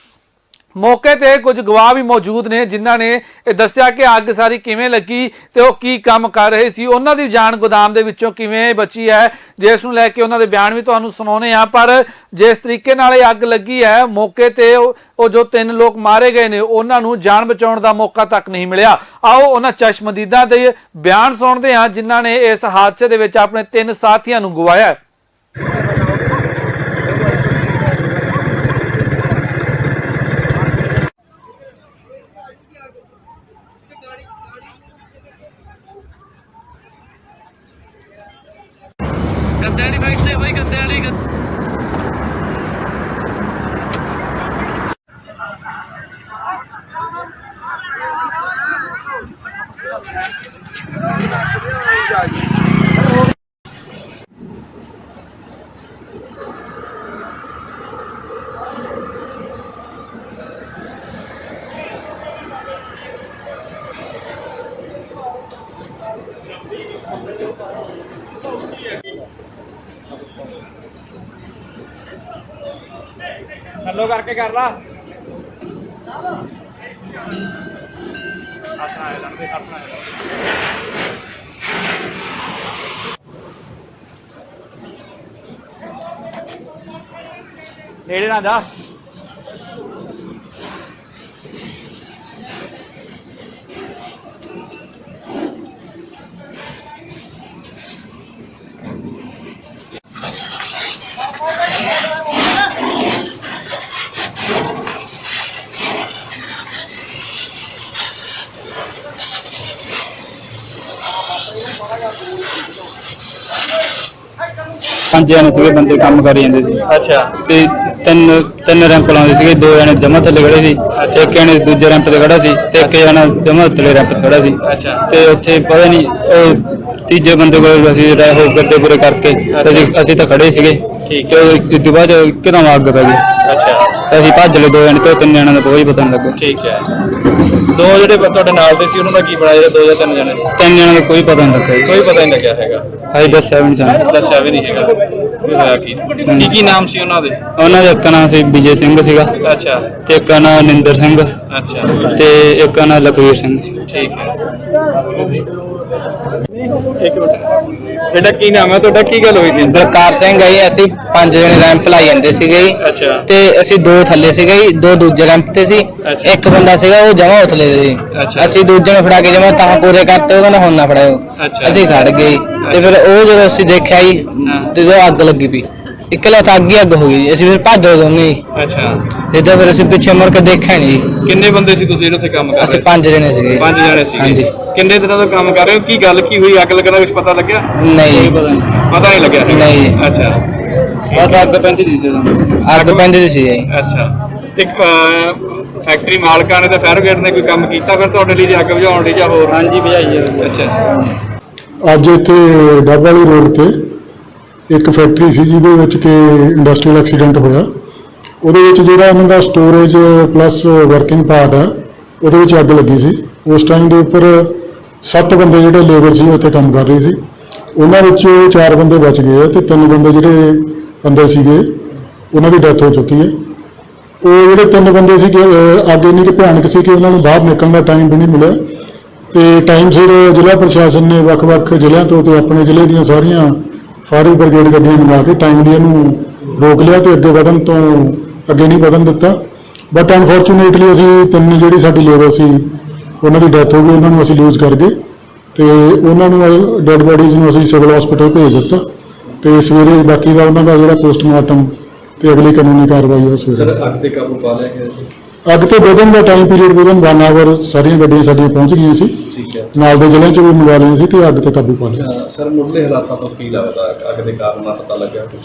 ਮੌਕੇ ਤੇ ਕੁਝ ਗਵਾਹ ਵੀ ਮੌਜੂਦ ਨੇ, ਜਿਨ੍ਹਾਂ ਨੇ ਇਹ ਦੱਸਿਆ ਕਿ ਅੱਗ ਸਾਰੀ ਕਿਵੇਂ ਲੱਗੀ ਤੇ ਉਹ ਕੀ ਕੰਮ ਕਰ ਰਹੇ ਸੀ, ਉਹਨਾਂ ਦੀ ਜਾਨ ਗੋਦਾਮ ਦੇ ਵਿੱਚੋਂ ਕਿਵੇਂ ਬਚੀ ਹੈ ਜਿਸ ਨੂੰ ਲੈ ਕੇ ਉਹਨਾਂ ਦੇ ਬਿਆਨ ਵੀ ਤੁਹਾਨੂੰ ਸੁਣਾਉਣੇ ਆ ਪਰ ਜਿਸ ਤਰੀਕੇ ਨਾਲ ਇਹ ਅੱਗ ਲੱਗੀ ਹੈ, ਮੌਕੇ ਤੇ ਉਹ ਉਹ ਜੋ ਤਿੰਨ ਲੋਕ ਮਾਰੇ ਗਏ ਨੇ, ਉਹਨਾਂ ਨੂੰ ਜਾਨ ਬਚਾਉਣ ਦਾ ਮੌਕਾ ਤੱਕ ਨਹੀਂ ਮਿਲਿਆ। ਆਓ ਉਹਨਾਂ ਚਸ਼ਮਦੀਦਾਂ ਦੇ ਬਿਆਨ ਸੁਣਦੇ ਹਾਂ, ਜਿਨ੍ਹਾਂ ਨੇ ਇਸ ਹਾਦਸੇ ਦੇ ਵਿੱਚ ਆਪਣੇ ਤਿੰਨ ਸਾਥੀਆਂ ਨੂੰ ਗਵਾਇਆ Daddy, make that, we can daddy, hello ਕਰਕੇ ਕਰ ਲਾ। ਨੇੜੇ ਨਾ ਦਾ ਪੰਜ ਜਣੇ ਸੀਗੇ ਬੰਦੇ ਕੰਮ ਕਰੀ ਜਾਂਦੇ ਸੀ। ਅੱਛਾ। ਤੇ ਤਿੰਨ ਤਿੰਨ ਰੈਂਪ ਲਾਉਂਦੇ ਸੀਗੇ ਦੋ ਜਣੇ ਜਮਾ ਥੱਲੇ ਖੜੇ ਸੀ ਤੇ ਇੱਕ ਜਣੇ ਦੂਜੇ ਰੈਂਪ ਤੇ ਖੜਾ ਸੀ ਤੇ ਇੱਕ ਜਣਾ ਜਮਾ ਥੱਲੇ ਰੈਂਪ ਤੇ ਖੜਾ ਸੀ। ਅੱਛਾ। ਤੇ ਉੱਥੇ ਪਤਾ ਨਹੀਂ ਉਹ ਤੀਜੇ ਬੰਦੇ ਕੋਲ ਅਸੀਂ ਜਿਹੜਾ ਉਹ ਗੱਡੇ ਪੂਰੇ ਕਰਕੇ ਤੇ ਅਸੀਂ ਅਸੀਂ ਤਾਂ ਖੜੇ ਸੀਗੇ। ਤੇ ਉਹ ਤੋਂ ਬਾਅਦ ਕਿਦਾਂ ਅੱਗ ਪੈ ਗਈ। ਅੱਛਾ। ਤੇ ਅਸੀਂ ਭੱਜ ਲਏ ਦੋ ਜਣੇ ਤੇ ਉਹ ਤਿੰਨ ਜਣਿਆਂ ਦਾ ਕੋਈ ਪਤਾ ਨਹੀਂ ਲੱਗਾ ਠੀਕ ਹੈ। ਦੋ ਜਿਹੜੇ ਬ- ਤੁਹਾਡੇ ਨਾਲ ਦੇ ਸੀ ਉਹਨਾਂ ਦਾ ਕੀ ਬਣਾ ਜਿਹੜੇ ਦੋ ਜਾਂ ਤਿੰਨ ਜਣੇ? ਤਿੰਨ ਜਣਿਆਂ ਦਾ ਕੋਈ ਪਤਾ ਨਹੀਂ ਲੱਗਾ ਜੀ ਕੋਈ ਪਤਾ ਨਹੀਂ ਲੱਗਿਆ ਹੈਗਾ। ਅਸੀਂ ਦੱਸਿਆ ਵੀ ਨਹੀਂ ਸਾਨੂੰ। ਦੱਸਿਆ ਵੀ ਨਹੀਂ ਹੈਗਾ। ਵੀ ਹੋਇਆ ਕੀ? ਕੀ ਕੀ ਨਾਮ ਸੀ ਉਹਨਾਂ ਦੇ? ਉਹਨਾਂ ਦਾ ਇੱਕ ਨਾਂ ਸੀ ਵਿਜੇ ਸਿੰਘ ਸੀਗਾ। ਅੱਛਾ। ਤੇ ਇੱਕ ਨਾਂ ਨਿੰਦਰ ਸਿੰਘ। ਅੱਛਾ। ਤੇ ਇੱਕ ਨਾਂ ਲਖਵੀਰ ਸਿੰਘ ਸੀ। ਠੀਕ ਹੈ। ਇੱਕ ਮਿੰਟ। ਬੇਟਾ ਕੀ ਨਾਮ ਹੈ? ਤੁਹਾਡਾ ਕੀ ਗੱਲ ਹੋਈ ਸੀ? ਬਲਕਾਰ ਸਿੰਘ ਜੀ ਅਸੀਂ ਪੰਜ ਜਣੇ ਰੈਂਪ ਲਾਈ ਜਾਂਦੇ ਸੀਗੇ ਜੀ। ਅੱਛਾ। ਤੇ ਅਸੀਂ ਦੋ ਥੱਲੇ ਸੀਗੇ ਜੀ ਦੋ ਦੂਜੇ ਰੈਂਪ ਤੇ ਸੀ। ਅੱਛਾ। ਇੱਕ ਬੰਦਾ ਸੀਗਾ ਉਹ ਜਮਾ ਉਥਲੇ ਸੀ। ਅੱਛਾ। ਅਸੀਂ ਦੂਜੇ ਨੂੰ ਫੜਾ ਕੇ ਜਮਾ ਤਾਂ ਪੂਰੇ ਕਰਤੇ ਉਹਦਾ ਨਾ ਹੁਣ ਨਾ ਫੜਾਇਓ। ਅੱਛਾ। ਅਸੀਂ ਖੜ ਗਏ ਜੀ। ਤੇ ਫਿਰ ਉਹ ਜਦੋਂ ਅਸੀਂ ਦੇਖਿਆ ਜੀ ਹਾਂ। ਤੇ ਜਦੋਂ ਅੱਗ ਲੱਗੀ ਪਈ ਇਕੱਲਾ ਤਾਂ ਅੱਗ ਹੀ ਅੱਗ ਹੋ ਗਈ ਜੀ। ਅਸੀਂ ਫਿਰ ਭੱਜ ਗਏ ਦੋਨੇ ਜੀ। ਅੱਛਾ। ਜਦੋਂ ਫਿਰ ਅਸੀਂ ਪਿੱਛੇ ਮੁੜ ਕੇ ਦੇਖਿਆ ਨਹੀਂ ਜੀ। ਕਿੰਨੇ ਬੰਦੇ ਸੀ ਤੁਸੀਂ ਜਿਹੜੇ ਉੱਥੇ ਕੰਮ ਕਰ ਅਸੀਂ ਰਹੇ ਸੀ? ਪੰਜ ਜਣੇ ਸੀਗੇ ਪੰਜ ਜਣੇ ਸੀਗੇ। ਹਾਂਜੀ। ਕਿੰਨੇ ਦਿਨਾਂ ਤੋਂ ਕੰਮ ਕਰ ਰਹੇ ਹੋ? ਕੀ ਗੱਲ ਕੀ ਹੋਈ? ਅੱਗ ਲੱਗਣ ਦਾ ਕੁਝ ਪਤਾ ਲੱਗਿਆ? ਨਹੀਂ। ਪਤਾ ਨਹੀਂ। ਲੱਗਿਆ ਹੈਗਾ? ਨਹੀਂ। ਅੱਛਾ। ਬਸ ਅੱਗ ਪੈਂਦੀ ਸੀ ਜਦੋਂ ਅੱਗ ਪੈਂਦੀ ਸੀ ਜੀ। ਅੱਛਾ। ਤੇ ਫੈਕਟਰੀ ਮਾਲਕਾਂ ਨੇ ਤੇ ਫਾਇਰ ਬ੍ਰਿਗੇਡ ਨੇ ਕੋਈ ਕੰਮ ਕੀਤਾ ਫਿਰ ਤੁਹਾਡੇ ਲਈ ਜੇ ਅੱਗ ਬੁਝਾਉਣ ਲਈ ਜਾਂ ਹੋਰ? ਹਾਂਜੀ ਭਜਾਈ ਹੈ ਅੱਛਾ। ਅੱਜ ਇੱਥੇ ਡੱਬ ਵਾਲੀ ਰੋਡ ਤੇ ਇੱਕ ਫੈਕਟਰੀ ਸੀ ਜਿਹਦੇ ਵਿੱਚ ਕਿ ਇੰਡਸਟਰੀਅਲ ਐਕਸੀਡੈਂਟ ਹੋਇਆ। ਉਹਦੇ ਵਿੱਚ ਜਿਹੜਾ ਉਹਨਾਂ ਦਾ ਸਟੋਰੇਜ ਪਲੱਸ ਵਰਕਿੰਗ ਪਾਰਟ ਆ ਉਹਦੇ ਵਿੱਚ ਅੱਗ ਲੱਗੀ ਸੀ। ਉਸ ਟਾਈਮ ਦੇ ਉੱਪਰ ਸੱਤ ਬੰਦੇ ਜਿਹੜੇ ਲੇਬਰ ਸੀ ਉੱਥੇ ਕੰਮ ਕਰ ਰਹੇ ਸੀ। ਉਹਨਾਂ ਵਿੱਚੋਂ ਚਾਰ ਬੰਦੇ ਬਚ ਗਏ ਆ ਤੇ ਤਿੰਨ ਬੰਦੇ ਜਿਹੜੇ ਅੰਦਰ ਸੀਗੇ ਉਹਨਾਂ ਦੀ ਡੈਥ ਹੋ ਚੁੱਕੀ ਹੈ। ਉਹ ਜਿਹੜੇ ਤਿੰਨ ਬੰਦੇ ਸੀਗੇ ਅਹ, ਅੱਗ ਇੰਨੀ ਕਿ ਭਿਆਨਕ ਸੀ ਕਿ ਉਹਨਾਂ ਨੂੰ ਬਾਹਰ ਨਿਕਲਣ ਦਾ ਟਾਈਮ ਵੀ ਨਹੀਂ ਮਿਲਿਆ। ਤੇ ਟਾਈਮ ਸਿਰ ਜ਼ਿਲ੍ਹਾ ਪ੍ਰਸ਼ਾਸਨ ਨੇ ਵੱਖ-ਵੱਖ ਜ਼ਿਲ੍ਹਿਆਂ ਤੋਂ ਤੇ ਆਪਣੇ ਜ਼ਿਲ੍ਹੇ ਦੀਆਂ ਸਾਰੀਆਂ ਫਾਇਰ ਬ੍ਰਿਗੇਡ ਗੱਡੀਆਂ ਮੰਗਾ ਕੇ ਟਾਈਮਲੀ ਇਹਨੂੰ ਰੋਕ ਲਿਆ ਤੇ ਅੱਗੇ ਵਧਣ ਤੋਂ ਅੱਗੇ ਨਹੀਂ ਵਧਣ ਦਿੱਤਾ। ਬਟ ਅਨਫੋਰਚੂਨੇਟਲੀ ਅਸੀਂ ਤਿੰਨ ਜਿਹੜੀ ਸਾਡੀ ਲੇਬਰ ਸੀ ਉਹਨਾਂ ਦੀ ਡੈਥ ਹੋ ਗਈ ਉਹਨਾਂ ਨੂੰ ਅਸੀਂ ਲੂਜ਼ ਕਰ ਗਏ ਤੇ ਉਹਨਾਂ ਨੂੰ ਡੈੱਡ ਬੋਡੀਜ਼ ਨੂੰ ਅਸੀਂ ਸਿਵਲ ਹਸਪੀਟਲ ਭੇਜ ਦਿੱਤਾ ਤੇ ਸਵੇਰੇ ਬਾਕੀ ਦਾ ਉਹਨਾਂ ਦਾ ਜਿਹੜਾ ਪੋਸਟਮਾਰਟਮ ਤੇ ਅਗਲੀ ਕਾਨੂੰਨੀ ਕਾਰਵਾਈ ਹੈ ਸਵੇਰੇ। ਅੱਗ ਤੇ ਕਾਬੂ ਪਾ ਲਿਆ ਗਿਆ ਅੱਗ ਤੇ ਵਧਣ ਦਾ ਟਾਈਮ ਪੀਰੀਅਡ ਵਧਣ 1 ਆਵਰ ਸਾਰੀਆਂ ਗੱਡੀਆਂ ਸਾਡੀਆਂ ਪਹੁੰਚ ਗਈਆਂ ਸੀ। ਠੀਕ ਹੈ। ਨਾਲ ਦੇ ਜ਼ਿਲ੍ਹਿਆਂ 'ਚ ਵੀ ਮੰਗਾ ਲਈਆਂ ਸੀ ਤੇ ਅੱਗ ਤੇ ਕਾਬੂ ਪਾ ਲਿਆ। ਸਰ ਮੁੱਢਲੇ ਹਾਲਾਤਾਂ ਤੋਂ ਕੀ ਲੱਗਦਾ? ਅੱਗ ਦੇ ਕਾਰਨ ਦਾ ਪਤਾ ਲੱਗਿਆ ਕੁਝ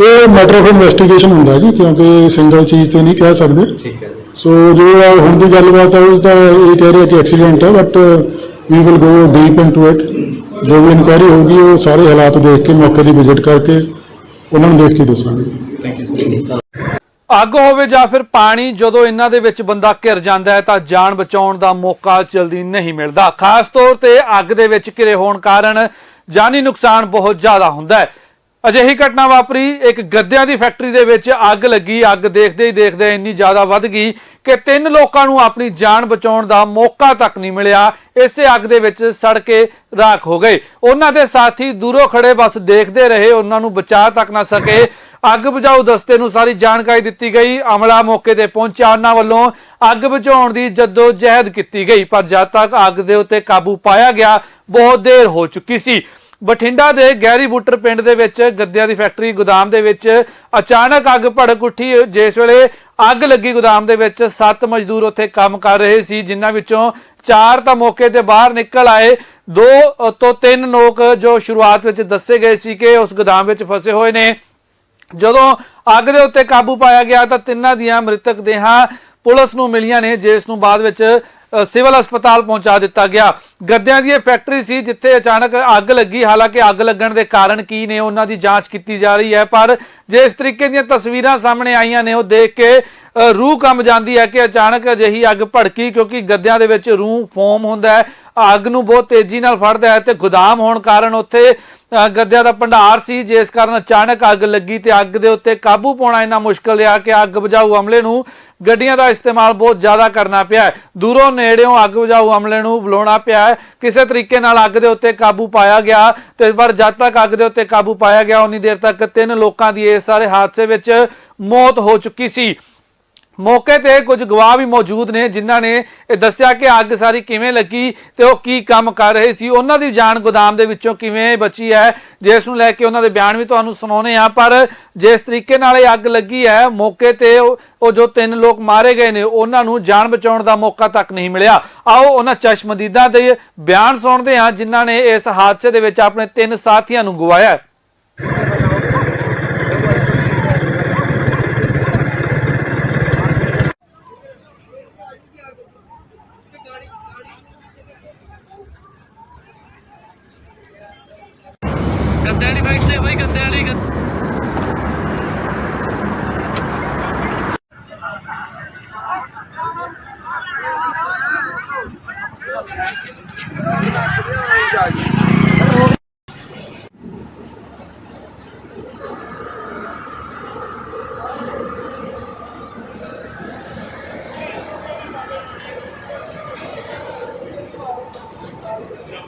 ਇਹ ਮੈਟਰ ਆਫ ਇਨਵੈਸਟੀਗੇਸ਼ਨ ਹੁੰਦਾ ਜੀ ਕਿਉਂਕਿ ਸਿੰਗਲ ਚੀਜ਼ ਤੇ ਨਹੀਂ ਕਹਿ ਸਕਦੇ। ਠੀਕ ਹੈ ਜੀ। ਸੋ ਜੋ ਹੁਣ ਦੀ ਗੱਲਬਾਤ ਹੈ ਉਸ ਦਾ ਇਹ ਕਹਿ ਰਿਹਾ ਕਿ ਐਕਸੀਡੈਂਟ ਹੈ but we will go deep into it ਜੋ ਵੀ ਇਨਕੁਆਇਰੀ ਹੋਊਗੀ ਉਹ ਸਾਰੇ ਹਾਲਾਤ ਦੇਖ ਕੇ ਮੌਕੇ ਦੀ ਵਿਜ਼ਿਟ ਕਰਕੇ ਉਹਨਾਂ ਨੂੰ ਦੇਖ ਕੇ ਦੱਸਾਂਗੇ। ਥੈਂਕ ਯੂ ਅੱਗ ਹੋਵੇ ਜਾਂ ਫਿਰ ਪਾਣੀ, ਜਦੋਂ ਇਹਨਾਂ ਦੇ ਵਿੱਚ ਬੰਦਾ ਘਿਰ ਜਾਂਦਾ ਹੈ ਤਾਂ ਜਾਨ ਬਚਾਉਣ ਦਾ ਮੌਕਾ ਜਲਦੀ ਨਹੀਂ ਮਿਲਦਾ। ਖਾਸ ਤੌਰ ਤੇ ਅੱਗ ਦੇ ਵਿੱਚ ਘਿਰੇ ਹੋਣ ਕਾਰਨ ਜਾਨੀ ਨੁਕਸਾਨ ਬਹੁਤ ਜ਼ਿਆਦਾ ਹੁੰਦਾ ਹੈ। ਅਜਿਹੀ ਘਟਨਾ ਵਾਪਰੀ, ਇੱਕ ਗੱਦਿਆਂ ਦੀ ਫੈਕਟਰੀ ਦੇ ਵਿੱਚ ਅੱਗ ਲੱਗੀ। ਅੱਗ ਦੇਖਦੇ ਹੀ ਦੇਖਦੇ ਇੰਨੀ ਜ਼ਿਆਦਾ ਵੱਧ ਗਈ ਕਿ ਤਿੰਨ ਲੋਕਾਂ ਨੂੰ ਆਪਣੀ ਜਾਨ ਬਚਾਉਣ ਦਾ ਮੌਕਾ ਤੱਕ ਨਹੀਂ ਮਿਲਿਆ। ਇਸੇ ਅੱਗ ਦੇ ਵਿੱਚ ਸੜ ਕੇ ਰਾਖ ਹੋ ਗਏ। ਉਹਨਾਂ ਦੇ ਸਾਥੀ ਦੂਰੋਂ ਖੜੇ ਬਸ ਦੇਖਦੇ ਰਹੇ। ਉਹਨਾਂ ਨੂੰ ਬਚਾ ਤੱਕ ਨਾ ਸਕੇ। ਅੱਗ ਬੁਝਾਊ ਦਸਤੇ ਨੂੰ ਸਾਰੀ ਜਾਣਕਾਰੀ ਦਿੱਤੀ ਗਈ। ਅਮਲਾ ਮੌਕੇ ਤੇ ਪਹੁੰਚਿਆ। ਉਹਨਾਂ ਵੱਲੋਂ ਅੱਗ ਬੁਝਾਉਣ ਦੀ ਜੱਦੋ ਜਹਿਦ ਕੀਤੀ ਗਈ, ਪਰ ਜਦ ਤੱਕ ਅੱਗ ਦੇ ਉੱਤੇ ਕਾਬੂ ਪਾਇਆ ਗਿਆ, ਬਹੁਤ ਦੇਰ ਹੋ ਚੁੱਕੀ ਸੀ। ਬਠਿੰਡਾ ਦੇ ਗਹਿਰੀ ਬੂਟਰ ਪਿੰਡ ਦੇ ਵਿੱਚ ਗੱਦਿਆਂ ਦੀ ਫੈਕਟਰੀ ਗੋਦਾਮ ਦੇ ਵਿੱਚ ਅਚਾਨਕ ਅੱਗ ਭੜਕ ਉੱਠੀ। ਜਿਸ ਵੇਲੇ ਅੱਗ ਲੱਗੀ ਗੋਦਾਮ ਦੇ ਵਿੱਚ 7 ਮਜ਼ਦੂਰ ਉੱਥੇ ਕੰਮ ਕਰ ਰਹੇ ਸੀ, ਜਿਨ੍ਹਾਂ ਵਿੱਚੋਂ 4 ਤਾਂ ਮੌਕੇ ਤੇ ਬਾਹਰ ਨਿਕਲ ਆਏ। ਦੋ ਤੋਂ ਤਿੰਨ ਲੋਕ ਜੋ ਸ਼ੁਰੂਆਤ ਵਿੱਚ ਦੱਸੇ ਗਏ ਸੀ ਕਿ ਉਸ ਗੋਦਾਮ ਵਿੱਚ ਫਸੇ ਹੋਏ ਨੇ। ਜਦੋਂ ਅੱਗ ਦੇ ਉੱਤੇ ਕਾਬੂ ਪਾਇਆ ਗਿਆ ਤਾਂ ਤਿੰਨਾਂ ਦੀਆਂ ਮ੍ਰਿਤਕ ਦੇਹਾਂ ਪੁਲਿਸ ਨੂੰ ਮਿਲੀਆਂ ਨੇ, ਜਿਸ ਨੂੰ ਬਾਅਦ ਵਿੱਚ ਸਿਵਲ ਹਸਪਤਾਲ ਪਹੁੰਚਾ ਦਿੱਤਾ ਗਿਆ। ਗੱਦਿਆਂ ਦੀ ਇਹ ਫੈਕਟਰੀ ਸੀ ਜਿੱਥੇ ਅਚਾਨਕ ਅੱਗ ਲੱਗੀ। ਹਾਲਾਂਕਿ ਅੱਗ ਲੱਗਣ ਦੇ ਕਾਰਨ ਕੀ ਨੇ, ਉਹਨਾਂ ਦੀ ਜਾਂਚ ਕੀਤੀ ਜਾ ਰਹੀ ਹੈ, ਪਰ ਜਿਸ ਤਰੀਕੇ ਦੀਆਂ ਤਸਵੀਰਾਂ ਸਾਹਮਣੇ ਆਈਆਂ ਨੇ, ਉਹ ਦੇਖ ਕੇ ਰੂਹ ਕੰਬ ਜਾਂਦੀ ਹੈ ਕਿ ਅਚਾਨਕ ਅਜਿਹੀ ਅੱਗ ਭੜਕੀ, ਕਿਉਂਕਿ ਗੱਦਿਆਂ ਦੇ ਵਿੱਚ ਰੂਹ ਫੋਮ ਹੁੰਦਾ ਹੈ। ਅੱਗ ਨੂੰ ਬਹੁਤ ਤੇਜ਼ੀ ਨਾਲ ਫੜਦਾ ਹੈ ਤੇ ਗੁਦਾਮ ਹੋਣ ਕਾਰਨ ਉੱਥੇ ਗੱਦਿਆਂ ਦਾ ਭੰਡਾਰ ਸੀ, ਜਿਸ ਕਾਰਨ ਅਚਾਨਕ ਅੱਗ ਲੱਗੀ ਤੇ ਅੱਗ ਦੇ ਉੱਤੇ ਕਾਬੂ ਪਾਉਣਾ ਇੰਨਾ ਮੁਸ਼ਕਲ ਰਿਹਾ ਕਿ ਅੱਗ ਬੁਝਾਊ ਅਮਲੇ ਨੂੰ ਗੱਡੀਆਂ ਦਾ ਇਸਤੇਮਾਲ ਬਹੁਤ ਜ਼ਿਆਦਾ ਕਰਨਾ ਪਿਆ ਦੂਰੋਂ ਨੇੜਿਓਂ ਅੱਗ ਬੁਝਾਊ ਅਮਲੇ ਨੂੰ ਬੁਲਾਉਣਾ ਪਿਆ ਕਿਸੇ ਤਰੀਕੇ ਨਾਲ ਅੱਗ ਦੇ ਉੱਤੇ ਕਾਬੂ ਪਾਇਆ ਗਿਆ ਤੇ ਪਰ ਜਦ ਤੱਕ ਅੱਗ ਦੇ ਉੱਤੇ ਕਾਬੂ ਪਾਇਆ ਗਿਆ, ਉਨੀ ਦੇਰ ਤੱਕ ਤਿੰਨ ਲੋਕਾਂ ਦੀ ਇਸ ਸਾਰੇ ਹਾਦਸੇ ਵਿੱਚ ਮੌਤ ਹੋ ਚੁੱਕੀ ਸੀ। ਮੌਕੇ ਤੇ ਕੁਝ ਗਵਾਹ ਵੀ ਮੌਜੂਦ ਨੇ, ਜਿਨ੍ਹਾਂ ਨੇ ਇਹ ਦੱਸਿਆ ਕਿ ਅੱਗ ਸਾਰੀ ਕਿਵੇਂ ਲੱਗੀ ਤੇ ਉਹ ਕੀ ਕੰਮ ਕਰ ਰਹੇ ਸੀ। ਉਹਨਾਂ ਦੀ ਜਾਨ ਗੋਦਾਮ ਦੇ ਵਿੱਚੋਂ ਕਿਵੇਂ ਬਚੀ ਹੈ ਜਿਸ ਨੂੰ ਲੈ ਕੇ ਉਹਨਾਂ ਦੇ ਬਿਆਨ ਵੀ ਤੁਹਾਨੂੰ ਸੁਣਾਉਣੇ ਆ, ਪਰ ਜਿਸ ਤਰੀਕੇ ਨਾਲ ਇਹ ਅੱਗ ਲੱਗੀ ਹੈ, ਮੌਕੇ ਤੇ ਉਹ ਜੋ ਤਿੰਨ ਲੋਕ ਮਾਰੇ ਗਏ ਨੇ, ਉਹਨਾਂ ਨੂੰ ਜਾਨ ਬਚਾਉਣ ਦਾ ਮੌਕਾ ਤੱਕ ਨਹੀਂ ਮਿਲਿਆ। ਆਓ ਉਹਨਾਂ ਚਸ਼ਮਦੀਦਾਂ ਦੇ ਬਿਆਨ ਸੁਣਦੇ ਹਾਂ, ਜਿਨ੍ਹਾਂ ਨੇ ਇਸ ਹਾਦਸੇ ਦੇ ਵਿੱਚ ਆਪਣੇ ਤਿੰਨ ਸਾਥੀਆਂ ਨੂੰ ਗਵਾਇਆ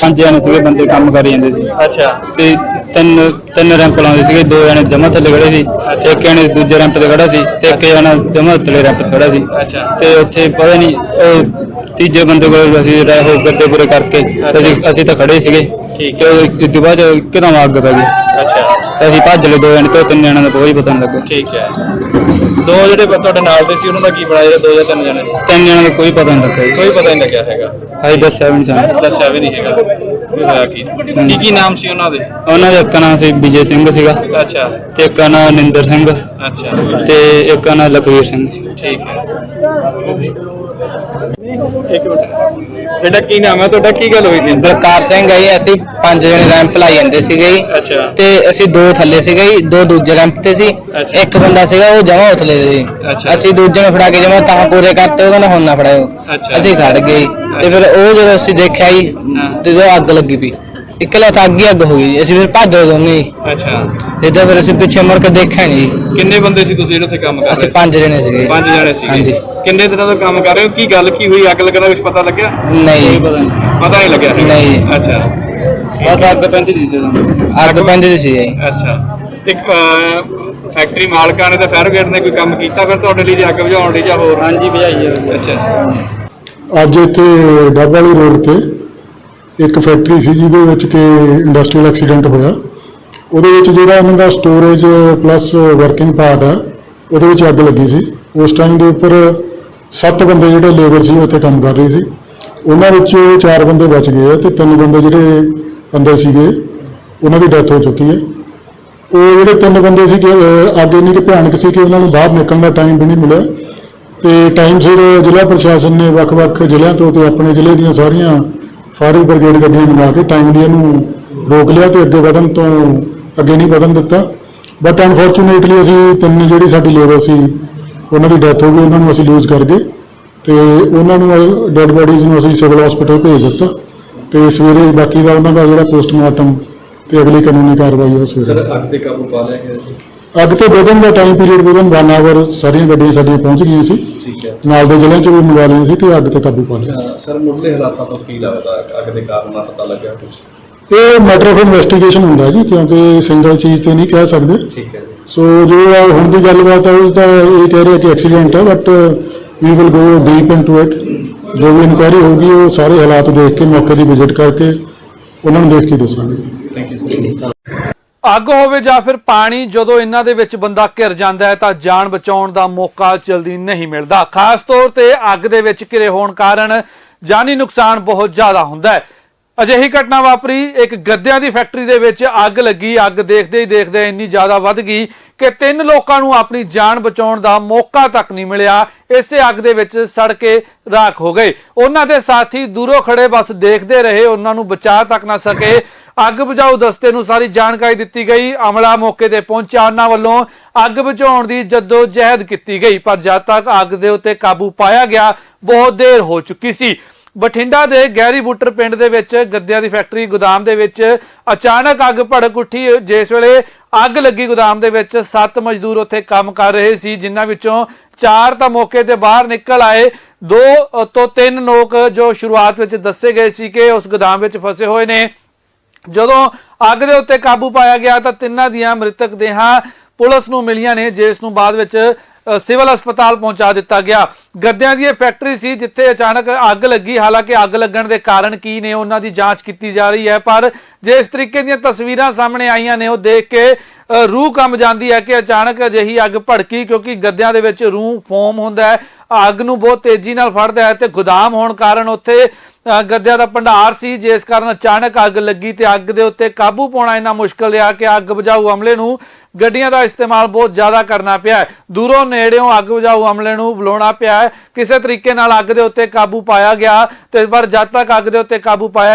ਪੰਜ ਜਣੇ ਸੀਗੇ ਬੰਦੇ ਕੰਮ ਕਰੀ ਜਾਂਦੇ ਸੀ। ਅੱਛਾ। ਤੇ ਤਿੰਨ ਤਿੰਨ ਰੈਂਪ ਲਾਉਂਦੇ ਸੀਗੇ ਦੋ ਜਣੇ ਜਮਾ ਥੱਲੇ ਖੜੇ ਸੀ ਇੱਕ ਜਣੇ ਦੂਜੇ ਰੈਂਪ ਤੇ ਖੜਾ ਸੀ ਤੇ ਇੱਕ ਜਣਾ ਜਮਾ ਥੱਲੇ ਰੈਂਪ ਤੇ ਖੜਾ ਸੀ। ਅੱਛਾ। ਤੇ ਉੱਥੇ ਪਤਾ ਨਹੀਂ ਉਹ ਤੀਜੇ ਬੰਦੇ ਕੋਲ ਅਸੀਂ ਰਹਿ ਹੋ ਗੱਦੇ ਪੂਰੇ ਕਰਕੇ ਤੇ ਅਸੀਂ ਅਸੀਂ ਤਾਂ ਖੜੇ ਸੀਗੇ। ਠੀਕ। ਤੇ ਉਹ ਤੋਂ ਬਾਅਦ ਇੱਕਦਮ ਅੱਗ ਪੈ ਗਈ। ਅੱਛਾ। ਤੇ ਅਸੀਂ ਭੱਜ ਲਏ ਦੋ ਜਣੇ ਤੇ ਉਹ ਤਿੰਨ ਜਣਿਆਂ ਦਾ ਕੋਈ ਪਤਾ ਨਹੀਂ ਲੱਗਾ ਠੀਕ ਹੈ। ਦੋ ਜਿਹੜੇ ਤੁਹਾਡੇ ਨਾਲ ਦੇ ਸੀ ਉਹਨਾਂ ਦਾ ਕੀ ਬਣਾਇਆ ਜਿਹੜੇ ਦੋ ਜਾਂ ਤਿੰਨ ਜਣੇ? ਤਿੰਨ ਜਣਿਆਂ ਦਾ ਕੋਈ ਪਤਾ ਨਹੀਂ ਲੱਗਾ। ਕੋਈ ਪਤਾ ਨਹੀਂ ਲੱਗਿਆ ਹੈਗਾ। ਅਸੀਂ ਦੱਸਿਆ ਵੀ ਨਹੀਂ ਸਾਨੂੰ। ਦੱਸਿਆ ਵੀ ਨਹੀਂ ਹੈਗਾ। ਵੀ ਹੋਇਆ ਕੀ? ਕੀ ਕੀ ਨਾਮ ਸੀ ਉਹਨਾਂ ਦੇ? ਉਹਨਾਂ ਦਾ ਇੱਕ ਨਾਂ ਸੀ ਵਿਜੇ ਸਿੰਘ ਸੀਗਾ। ਅੱਛਾ। ਤੇ ਇੱਕ ਨਾਂ ਨਿੰਦਰ ਸਿੰਘ। ਅੱਛਾ। ਤੇ ਇੱਕ ਨਾਂ ਲਖਵੀਰ ਸਿੰਘ ਸੀ। ਠੀਕ ਹੈ। ਇੱਕ ਮਿੰਟ ਬੇਟਾ ਕੀ ਨਾਮ ਹੈ ਤੁਹਾਡਾ ਕੀ ਗੱਲ ਹੋਈ ਸੀ ਬਲਕਾਰ ਸਿੰਘ ਹੈ ਜੀ ਅਸੀਂ ਪੰਜ ਜਣੇ ਰੈਂਪ ਲਾਈ ਜਾਂਦੇ ਸੀਗੇ ਜੀ ਅੱਛਾ ਤੇ ਅਸੀਂ ਦੋ ਥੱਲੇ ਸੀਗੇ ਜੀ ਦੋ ਦੂਜੇ ਰੈਂਪ ਤੇ ਸੀ ਅੱਛਾ। ਇੱਕ ਬੰਦਾ ਸੀਗਾ ਉਹ ਜਮਾ ਉਥਲੇ ਸੀ ਅੱਛਾ। ਅਸੀਂ ਦੂਜੇ ਨੂੰ ਫੜਾ ਕੇ ਜਮਾ ਤਾਂ ਪੂਰੇ ਕਰਤੇ ਉਹਦਾ ਨਾ ਹੁਣ ਨਾ ਫੜਾਇਓ ਅੱਛਾ। ਅਸੀਂ ਖੜ ਗਏ ਜੀ। ਤੇ ਫਿਰ ਉਹ ਜਦੋਂ ਅਸੀਂ ਦੇਖਿਆ ਜੀ ਹਾਂ। ਤੇ ਜਦੋਂ ਅੱਗ ਲੱਗੀ ਪਈ ਇਕੱਲਾ ਤਾਂ ਅੱਗ ਹੀ ਅੱਗ ਹੋ ਗਈ ਜੀ। ਅਸੀਂ ਫਿਰ ਭੱਜ ਗਏ ਦੋਨੇ। ਜੀ ਅੱਛਾ। ਜਦੋਂ ਫਿਰ ਅਸੀਂ ਪਿੱਛੇ ਮੁੜ ਕੇ ਦੇਖਿਆ ਨਹੀਂ ਜੀ। ਕਿੰਨੇ ਬੰਦੇ ਸੀ ਤੁਸੀਂ ਜਿਹੜੇ ਉੱਥੇ ਕੰਮ ਕਰ ਅਸੀਂ ਰਹੇ? ਸੀ ਪੰਜ ਜਣੇ ਸੀਗੇ। ਪੰਜ ਜਣੇ ਹਾਂਜੀ। ਸੀਗੇ ਕਿੰਨੇ ਦਿਨਾਂ ਤੋਂ ਕੰਮ ਕਰ ਰਹੇ ਹੋ? ਕੀ ਗੱਲ ਕੀ ਹੋਈ? ਅੱਗ ਲੱਗਣ ਦਾ ਕੁਝ ਪਤਾ ਲੱਗਿਆ? ਨਹੀਂ। ਪਤਾ ਨਹੀਂ ਲੱਗਿਆ। ਹੈਗਾ? ਨਹੀਂ। ਅੱਛਾ। ਬਸ ਅੱਗ ਪੈਂਦੀ ਸੀ ਜਦੋਂ। ਅੱਗ ਪੈਂਦੀ ਸੀ। ਜੀ ਅੱਛਾ ਤੇ ਫੈਕਟਰੀ ਮਾਲਕਾਂ ਨੇ ਤਾਂ ਫਾਇਰ ਬ੍ਰਿਗੇਡ ਨੇ ਕੋਈ ਕੰਮ ਕੀਤਾ ਫਿਰ ਤੁਹਾਡੇ ਲਈ ਜੇ ਅੱਗ ਬੁਝਾਉਣ ਲਈ ਜਾਂ ਹੋਰ? ਹਾਂਜੀ ਭਜਾਈ ਹੈ। ਅੱਛਾ। ਅੱਜ ਇੱਥੇ ਡੱਬ ਵਾਲੀ ਰੋਡ ਤੇ ਇੱਕ ਫੈਕਟਰੀ ਸੀ ਜਿਹਦੇ ਵਿੱਚ ਕਿ ਇੰਡਸਟਰੀਅਲ ਐਕਸੀਡੈਂਟ ਹੋਇਆ। ਉਹਦੇ ਵਿੱਚ ਜਿਹੜਾ ਇਹਨਾਂ ਦਾ ਸਟੋਰੇਜ ਪਲੱਸ ਵਰਕਿੰਗ ਪਾਰਟ ਆ, ਉਹਦੇ ਵਿੱਚ ਅੱਗ ਲੱਗੀ ਸੀ। ਉਸ ਟਾਈਮ ਦੇ ਉੱਪਰ ਸੱਤ ਬੰਦੇ ਜਿਹੜੇ ਲੇਬਰ ਸੀ ਉਹ ਉੱਥੇ ਕੰਮ ਕਰ ਰਹੇ ਸੀ। ਉਹਨਾਂ ਵਿੱਚ ਚਾਰ ਬੰਦੇ ਬਚ ਗਏ ਆ ਤੇ ਤਿੰਨ ਬੰਦੇ ਜਿਹੜੇ ਅੰਦਰ ਸੀਗੇ, ਉਹਨਾਂ ਦੀ ਡੈਥ ਹੋ ਚੁੱਕੀ ਹੈ ਉਹ ਜਿਹੜੇ ਤਿੰਨ ਬੰਦੇ ਸੀ ਅੱਗ ਇੰਨੀ ਕਿ ਭਿਆਨਕ ਸੀ ਕਿ ਉਹਨਾਂ ਨੂੰ ਬਾਹਰ ਨਿਕਲਣ ਦਾ ਟਾਈਮ ਵੀ ਨਹੀਂ ਮਿਲਿਆ। ਤੇ ਟਾਈਮ ਸਿਰ ਜ਼ਿਲ੍ਹਾ ਪ੍ਰਸ਼ਾਸਨ ਨੇ ਵੱਖ-ਵੱਖ ਜ਼ਿਲ੍ਹਿਆਂ ਤੋਂ ਤੇ ਆਪਣੇ ਜ਼ਿਲ੍ਹੇ ਦੀਆਂ ਸਾਰੀਆਂ ਫਾਇਰ ਬ੍ਰਿਗੇਡ ਗੱਡੀਆਂ ਮੰਗਾ ਕੇ ਟਾਈਮਲੀ ਇਹਨੂੰ ਰੋਕ ਲਿਆ ਤੇ ਅੱਗੇ ਵਧਣ ਤੋਂ ਅੱਗੇ ਨਹੀਂ ਵਧਣ ਦਿੱਤਾ। ਬਟ ਅਨਫੋਰਚੂਨੇਟਲੀ ਅਸੀਂ ਤਿੰਨ ਜਿਹੜੀ ਸਾਡੀ ਲੇਬਰ ਸੀ, ਉਹਨਾਂ ਦੀ ਡੈਥ ਹੋ ਗਈ, ਉਹਨਾਂ ਨੂੰ ਅਸੀਂ ਲੂਜ਼ ਕਰ ਗਏ ਤੇ ਉਹਨਾਂ ਨੂੰ ਡੈੱਡ ਬੋਡੀਜ਼ ਨੂੰ ਅਸੀਂ ਸਿਵਲ ਹਸਪੀਟਲ ਭੇਜ ਦਿੱਤਾ ਤੇ ਸਵੇਰੇ ਬਾਕੀ ਦਾ ਉਹਨਾਂ ਦਾ ਜਿਹੜਾ ਪੋਸਟਮਾਰਟਮ ਤੇ ਅਗਲੀ ਕਾਨੂੰਨੀ ਕਾਰਵਾਈ ਉਹ ਸਵੇਰੇ। ਅੱਗ ਤੇ ਕਾਬੂ ਪਾ ਲਿਆ ਗਿਆ ਅੱਗ ਤੇ ਵਧਣ ਦਾ ਟਾਈਮ ਪੀਰੀਅਡ ਵਧਣ 1 ਆਵਰ ਸਾਰੀਆਂ ਗੱਡੀਆਂ ਸਾਡੀਆਂ ਪਹੁੰਚ ਗਈਆਂ ਸੀ ਠੀਕ ਹੈ। ਨਾਲ ਦੇ ਜ਼ਿਲ੍ਹਿਆਂ 'ਚ ਵੀ ਮੰਗਾ ਲਈਆਂ ਸੀ ਤੇ ਅੱਗ ਤੇ ਕਾਬੂ ਪਾ ਲਿਆ ਸਰ ਮੁੱਢਲੇ ਹਾਲਾਤਾਂ ਤੋਂ ਕੀ ਲੱਗਦਾ ਅੱਗ ਦੇ ਕਾਰਨ ਦਾ ਪਤਾ ਲੱਗਿਆ ਕੁਝ ਇਹ ਮੈਟਰ ਆਫ ਇਨਵੈਸਟੀਗੇਸ਼ਨ ਹੁੰਦਾ ਜੀ ਕਿਉਂਕਿ ਸਿੰਗਲ ਚੀਜ਼ ਤੇ ਨਹੀਂ ਕਹਿ ਸਕਦੇ। ਠੀਕ ਹੈ ਜੀ। ਸੋ ਜੋ ਹੁਣ ਦੀ ਗੱਲਬਾਤ ਹੈ ਉਹ ਤਾਂ ਇਹ ਕਹਿ ਰਿਹਾ ਕਿ ਐਕਸੀਡੈਂਟ ਹੈ but we will go deep into it ਜੋ ਵੀ ਇਨਕੁਆਇਰੀ ਹੋਊਗੀ ਉਹ ਸਾਰੇ ਹਾਲਾਤ ਦੇਖ ਕੇ ਮੌਕੇ ਦੀ ਵਿਜ਼ਿਟ ਕਰਕੇ ਉਹਨਾਂ ਨੂੰ ਦੇਖ ਕੇ ਦੱਸਾਂਗੇ। ਥੈਂਕ ਯੂ ਅੱਗ ਹੋਵੇ ਜਾਂ ਫਿਰ ਪਾਣੀ ਜਦੋਂ ਇਹਨਾਂ ਦੇ ਵਿੱਚ ਬੰਦਾ ਘਿਰ ਜਾਂਦਾ ਹੈ ਤਾਂ ਜਾਨ ਬਚਾਉਣ ਦਾ ਮੌਕਾ ਜਲਦੀ ਨਹੀਂ ਮਿਲਦਾ। ਖਾਸ ਤੌਰ ਤੇ ਅੱਗ ਦੇ ਵਿੱਚ ਘਿਰੇ ਹੋਣ ਕਾਰਨ ਜਾਨੀ ਨੁਕਸਾਨ ਬਹੁਤ ਜ਼ਿਆਦਾ ਹੁੰਦਾ ਹੈ। ਅਜਿਹੀ ਘਟਨਾ ਵਾਪਰੀ, ਇੱਕ ਗੱਦਿਆਂ ਦੀ ਫੈਕਟਰੀ ਦੇ ਵਿੱਚ ਅੱਗ ਲੱਗੀ। ਅੱਗ ਦੇਖਦੇ ਹੀ ਦੇਖਦੇ ਇੰਨੀ ਜ਼ਿਆਦਾ ਵੱਧ ਗਈ ਕਿ ਤਿੰਨ ਲੋਕਾਂ ਨੂੰ ਆਪਣੀ ਜਾਨ ਬਚਾਉਣ ਦਾ ਮੌਕਾ ਤੱਕ ਨਹੀਂ ਮਿਲਿਆ। ਇਸੇ ਅੱਗ ਦੇ ਵਿੱਚ ਸੜ ਕੇ ਰਾਖ ਹੋ ਗਏ। ਉਹਨਾਂ ਦੇ ਸਾਥੀ ਦੂਰੋਂ ਖੜੇ ਬਸ ਦੇਖਦੇ ਰਹੇ। ਉਹਨਾਂ ਨੂੰ ਬਚਾ ਤੱਕ ਨਾ ਸਕੇ। ਅੱਗ ਬੁਝਾਊ ਦਸਤੇ ਨੂੰ ਸਾਰੀ ਜਾਣਕਾਰੀ ਦਿੱਤੀ ਗਈ। ਅਮਲਾ ਮੌਕੇ ਤੇ ਪਹੁੰਚਿਆ। ਉਹਨਾਂ ਵੱਲੋਂ ਅੱਗ ਬੁਝਾਉਣ ਦੀ ਜੱਦੋ ਜਹਿਦ ਕੀਤੀ ਗਈ। ਪਰ ਜਦ ਤੱਕ ਅੱਗ ਦੇ ਉੱਤੇ ਕਾਬੂ ਪਾਇਆ ਗਿਆ, ਬਹੁਤ ਦੇਰ ਹੋ ਚੁੱਕੀ ਸੀ। ਬਠਿੰਡਾ ਦੇ ਗਹਿਰੀ ਬੁੱਟਰ ਪਿੰਡ ਦੇ ਵਿੱਚ ਗੱਦਿਆਂ ਦੀ ਫੈਕਟਰੀ ਗੋਦਾਮ ਦੇ ਵਿੱਚ ਅਚਾਨਕ ਅੱਗ ਭੜਕ ਉੱਠੀ। ਜਿਸ ਵੇਲੇ ਅੱਗ ਲੱਗੀ ਗੋਦਾਮ ਦੇ ਵਿੱਚ, ਸੱਤ ਮਜ਼ਦੂਰ ਉੱਥੇ ਕੰਮ ਕਰ ਰਹੇ ਸੀ, ਜਿਨ੍ਹਾਂ ਵਿੱਚੋਂ ਚਾਰ ਤਾਂ ਮੌਕੇ ਤੇ ਬਾਹਰ ਨਿਕਲ ਆਏ। ਦੋ ਤੋਂ ਤਿੰਨ ਲੋਕ ਜੋ ਸ਼ੁਰੂਆਤ ਵਿੱਚ ਦੱਸੇ ਗਏ ਸੀ ਕਿ ਉਸ ਗੋਦਾਮ ਵਿੱਚ ਫਸੇ ਹੋਏ ਨੇ। ਜਦੋਂ ਅੱਗ ਦੇ ਉੱਤੇ ਕਾਬੂ ਪਾਇਆ ਗਿਆ ਤਾਂ ਤਿੰਨਾਂ ਦੀਆਂ ਮ੍ਰਿਤਕ ਦੇਹਾਂ ਪੁਲਿਸ ਨੂੰ ਮਿਲੀਆਂ ਨੇ, ਜਿਸ ਨੂੰ ਬਾਅਦ ਵਿੱਚ ਸਿਵਲ ਹਸਪਤਾਲ ਪਹੁੰਚਾ ਦਿੱਤਾ ਗਿਆ। ਗੱਦਿਆਂ ਦੀ ਇਹ ਫੈਕਟਰੀ ਸੀ ਜਿੱਥੇ ਅਚਾਨਕ ਅੱਗ ਲੱਗੀ। ਹਾਲਾਂਕਿ ਅੱਗ ਲੱਗਣ ਦੇ ਕਾਰਨ ਕੀ ਨੇ, ਉਹਨਾਂ ਦੀ ਜਾਂਚ ਕੀਤੀ ਜਾ ਰਹੀ ਹੈ, ਪਰ ਜੇ ਇਸ ਤਰੀਕੇ ਦੀਆਂ ਤਸਵੀਰਾਂ ਸਾਹਮਣੇ ਆਈਆਂ ਨੇ, ਉਹ ਦੇਖ ਕੇ ਰੂਹ ਕੰਬ ਜਾਂਦੀ ਹੈ ਕਿ ਅਚਾਨਕ ਅਜਿਹੀ ਅੱਗ ਭੜਕੀ, ਕਿਉਂਕਿ ਗੱਦਿਆਂ ਦੇ ਵਿੱਚ ਰੂਹ ਫੋਮ ਹੁੰਦਾ ਹੈ। ਅੱਗ ਨੂੰ ਬਹੁਤ ਤੇਜ਼ੀ ਨਾਲ ਫੜਦਾ ਹੈ ਤੇ ਗੋਦਾਮ ਹੋਣ ਕਾਰਨ ਉੱਥੇ ਗੱਦਿਆਂ ਦਾ ਭੰਡਾਰ ਸੀ, ਜਿਸ ਕਾਰਨ ਅਚਾਨਕ ਅੱਗ ਲੱਗੀ ਤੇ ਅੱਗ ਦੇ ਉੱਤੇ ਕਾਬੂ ਪਾਉਣਾ ਇੰਨਾ ਮੁਸ਼ਕਲ ਰਿਹਾ ਕਿ ਅੱਗ ਬੁਝਾਊ ਅਮਲੇ ਨੂੰ ਗੱਡੀਆਂ ਦਾ ਇਸਤੇਮਾਲ ਬਹੁਤ ਜ਼ਿਆਦਾ ਕਰਨਾ ਪਿਆ ਦੂਰੋਂ ਨੇੜਿਓਂ ਅੱਗ ਬੁਝਾਊ ਅਮਲੇ ਨੂੰ ਬੁਲਾਉਣਾ ਪਿਆ ਕਿਸੇ ਤਰੀਕੇ ਨਾਲ ਅੱਗ ਦੇ ਉੱਤੇ ਕਾਬੂ ਪਾਇਆ ਗਿਆ ਤੇ ਪਰ ਜਦ ਤੱਕ ਅੱਗ ਦੇ ਉੱਤੇ ਕਾਬੂ ਪਾਇਆ ਗਿਆ